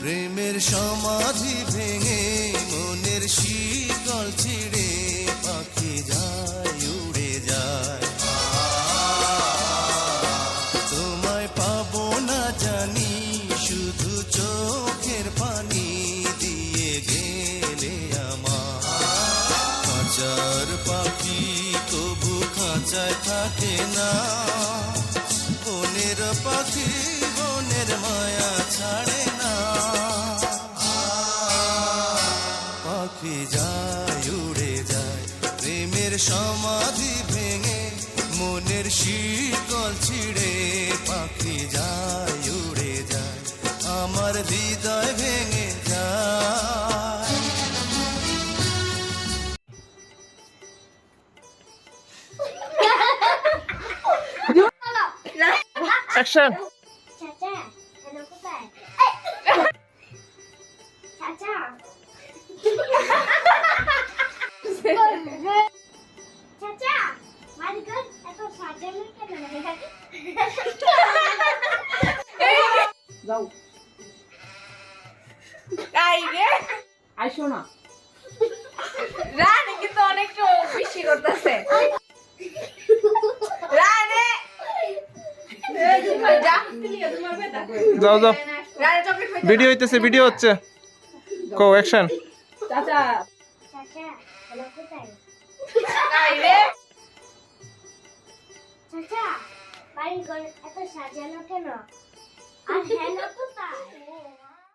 প্রেমের সমাধি ভেঙে খাঁচার পাখি তবু খাঁচায় থাকে না। বনের পাখি, বনের মায়া ছাড়ে না। পাখি যায়, উড়ে যায়, প্রেমের সমাধি ভেঙে, মনের শীতল ছিঁড়ে। পাখি যায়, উড়ে যায়, আমার হৃদয় ভেঙে অ্যাকশন চাচা হেলো কোথায় চাচা চাচা বাড়িঘর এত সাজানো কেন যাও তাই রে আইসো না রানী কিন্তু অনেকটা বেশি করতেছে রানী যা যাও যাও। ভিডিও হইতেছে ভিডিও হচ্ছে। কো অ্যাকশন চাচা। এত সাজানো কেন? আর কোথায়